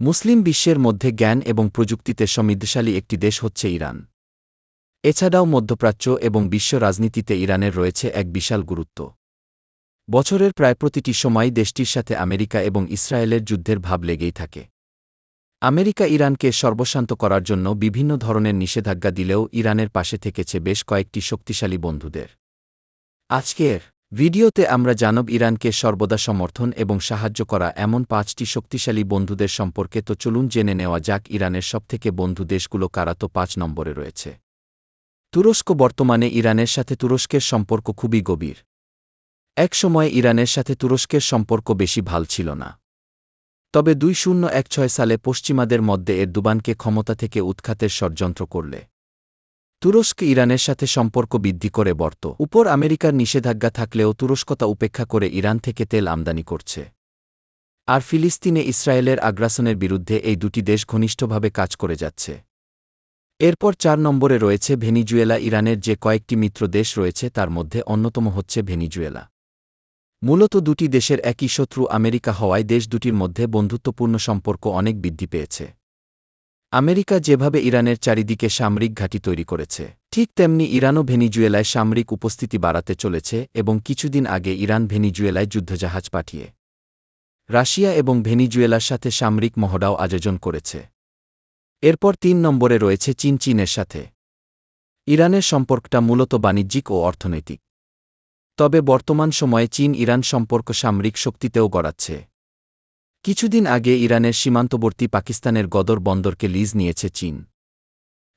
মুসলিম বিশ্বের মধ্যে জ্ঞান এবং প্রযুক্তিতে সমৃদ্ধশালী একটি দেশ হচ্ছে ইরান। এছাড়াও মধ্যপ্রাচ্য এবং বিশ্ব রাজনীতিতে ইরানের রয়েছে এক বিশাল গুরুত্ব। বছরের প্রায় প্রতিটি সময় দেশটির সাথে আমেরিকা এবং ইসরায়েলের যুদ্ধের ভাব লেগেই থাকে। আমেরিকা ইরানকে সর্বশান্ত করার জন্য বিভিন্ন ধরনের নিষেধাজ্ঞা দিলেও ইরানের পাশে থেকেছে বেশ কয়েকটি শক্তিশালী বন্ধুদের। আজকের ভিডিওতে আমরা জানব ইরানকে সর্বদা সমর্থন এবং সাহায্য করা এমন পাঁচটি শক্তিশালী বন্ধুদের সম্পর্কে। তো চলুন জেনে নেওয়া যাক ইরানের সবথেকে বন্ধু দেশগুলো কারা। তো পাঁচ নম্বরে রয়েছে। তুরস্ক বর্তমানে ইরানের সাথে তুরস্কের সম্পর্ক খুবই গভীর। এক সময় ইরানের সাথে তুরস্কের সম্পর্ক বেশি ভালো ছিল না। তবে দুই শূন্য এক ছয় সালে পশ্চিমাদের মধ্যে এরদুবানকে ক্ষমতা থেকে উৎখাতের ষড়যন্ত্র করলে। তুরস্ক ইরানের সাথে সম্পর্ক বৃদ্ধি করে বর্ত। উপর আমেরিকার নিষেধাজ্ঞা থাকলেও তুরস্কতা উপেক্ষা করে ইরান থেকে তেল আমদানি করছে। আর ফিলিস্তিনে ইসরায়েলের আগ্রাসনের বিরুদ্ধে এই দুটি দেশ ঘনিষ্ঠভাবে কাজ করে যাচ্ছে। এরপর চার নম্বরে রয়েছে ভেনিজুয়েলা, ইরানের যে কয়েকটি মিত্র দেশ রয়েছে তার মধ্যে অন্যতম হচ্ছে ভেনিজুয়েলা। মূলত দুটি দেশের একই শত্রু আমেরিকা হওয়ায় দেশ দুটির মধ্যে বন্ধুত্বপূর্ণ সম্পর্ক অনেক বৃদ্ধি পেয়েছে। আমেরিকা যেভাবে ইরানের চারিদিকে সামরিক ঘাঁটি তৈরি করেছে, ঠিক তেমনি ইরানও ভেনিজুয়েলায় সামরিক উপস্থিতি বাড়াতে চলেছে এবং কিছুদিন আগে ইরান ভেনিজুয়েলায় যুদ্ধজাহাজ পাঠিয়ে। রাশিয়া এবং ভেনিজুয়েলার সাথে সামরিক মহড়াও আয়োজন করেছে। এরপর তিন নম্বরে রয়েছে চীন চীনের সাথে। ইরানের সম্পর্কটা মূলত বাণিজ্যিক ও অর্থনৈতিক। তবে বর্তমান সময়ে চীন ইরান সম্পর্ক সামরিক শক্তিতেও গড়াচ্ছে। কিছুদিন আগে ইরানের সীমান্তবর্তী পাকিস্তানের গদর বন্দরকে লিজ নিয়েছে চীন।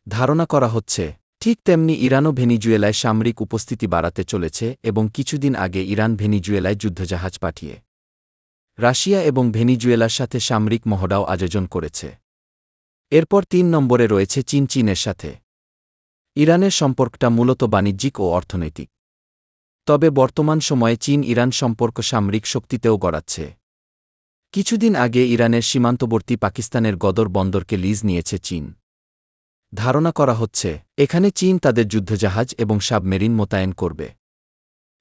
ধারণা করা হচ্ছে, ঠিক তেমনি ইরানও ভেনিজুয়েলায় সামরিক উপস্থিতি বাড়াতে চলেছে এবং কিছুদিন আগে ইরান ভেনিজুয়েলায় যুদ্ধজাহাজ পাঠিয়ে। রাশিয়া এবং ভেনিজুয়েলার সাথে সামরিক মহড়াও আয়োজন করেছে। এরপর তিন নম্বরে রয়েছে চীন চীনের সাথে। ইরানের সম্পর্কটা মূলত বাণিজ্যিক ও অর্থনৈতিক। তবে বর্তমান সময়ে চীন ইরান সম্পর্ক সামরিক শক্তিতেও গড়াচ্ছে। কিছুদিন আগে ইরানের সীমান্তবর্তী পাকিস্তানের গদর বন্দরকে লিজ নিয়েছে চীন। ধারণা করা হচ্ছে, এখানে চীন তাদের যুদ্ধজাহাজ এবং সাবমেরিন মোতায়েন করবে।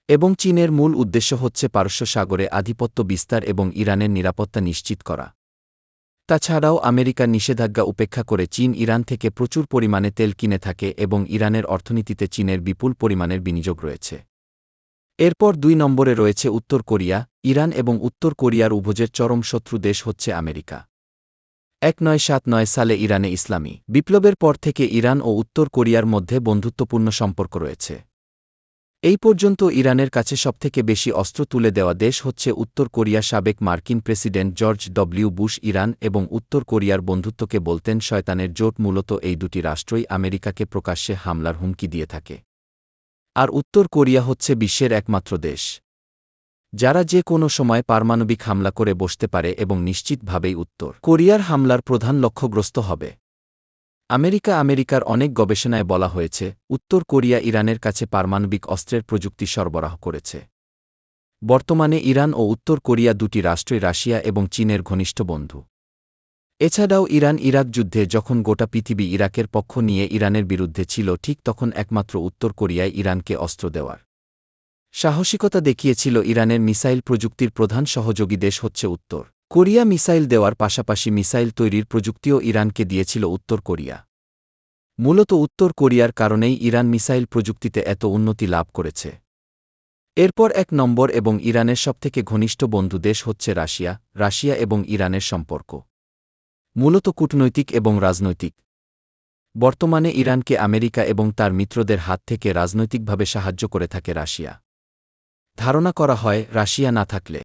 এবং চীনের মূল উদ্দেশ্য হচ্ছে পারস্য সাগরে আধিপত্য বিস্তার এবং ইরানের নিরাপত্তা নিশ্চিত করা। তাছাড়াও আমেরিকার নিষেধাজ্ঞা উপেক্ষা করে চীন ইরান থেকে প্রচুর পরিমাণে তেল কিনে থাকে এবং ইরানের অর্থনীতিতে চীনের বিপুল পরিমাণের বিনিয়োগ রয়েছে। এরপর দুই নম্বরে রয়েছে উত্তর কোরিয়া ইরান এবং উত্তর কোরিয়ার উভজের চরম শত্রু দেশ হচ্ছে আমেরিকা। এক নয় সাত নয় সালে ইরানে ইসলামী বিপ্লবের পর থেকে ইরান ও উত্তর কোরিয়ার মধ্যে বন্ধুত্বপূর্ণ সম্পর্ক রয়েছে। এই পর্যন্ত ইরানের কাছে সবথেকে বেশি অস্ত্র তুলে দেওয়া দেশ হচ্ছে উত্তর কোরিয়া সাবেক মার্কিন president George W Bush Iran এবং উত্তর কোরিয়ার বন্ধুত্বকে বলতেন শয়তানের জোট মূলত এই দুটি রাষ্ট্রই আমেরিকাকে প্রকাশ্যে হামলার হুমকি দিয়ে থাকে। আর উত্তর কোরিয়া হচ্ছে বিশ্বের একমাত্র দেশ। যারা যে কোনো সময় পারমাণবিক হামলা করে বসতে পারে এবং নিশ্চিতভাবেই উত্তর কোরিয়ার হামলার প্রধান লক্ষ্যগ্রস্ত হবে। আমেরিকা আমেরিকার অনেক গবেষণায় বলা হয়েছে, উত্তর কোরিয়া ইরানের কাছে পারমাণবিক অস্ত্রের প্রযুক্তি সরবরাহ করেছে। বর্তমানে ইরান ও উত্তর কোরিয়া দুটি রাষ্ট্রই রাশিয়া এবং চীনের ঘনিষ্ঠ বন্ধু। এছাড়াও ইরান ইরাক যুদ্ধে যখন গোটা পৃথিবী ইরাকের পক্ষ নিয়ে ইরানের বিরুদ্ধে ছিল, ঠিক তখন একমাত্র উত্তর কোরিয়ায় ইরানকে অস্ত্র দেওয়ার সাহসিকতা দেখিয়েছিল ইরানের মিসাইল প্রযুক্তির প্রধান সহযোগী দেশ হচ্ছে উত্তর কোরিয়া। মিসাইল দেওয়ার পাশাপাশি মিসাইল তৈরির প্রযুক্তিও ইরানকে দিয়েছিল উত্তর কোরিয়া। মূলত উত্তর কোরিয়ার কারণেই ইরান মিসাইল প্রযুক্তিতে এত উন্নতি লাভ করেছে। এরপর এক নম্বর এবং ইরানের সবথেকে ঘনিষ্ঠ বন্ধু দেশ হচ্ছে রাশিয়া রাশিয়া এবং ইরানের সম্পর্ক। মূলত কূটনৈতিক এবং রাজনৈতিক। বর্তমানে ইরানকে আমেরিকা এবং তার মিত্রদের হাত থেকে রাজনৈতিকভাবে সাহায্য করে থাকে রাশিয়া। ধারণা করা হয় রাশিয়া না থাকলে।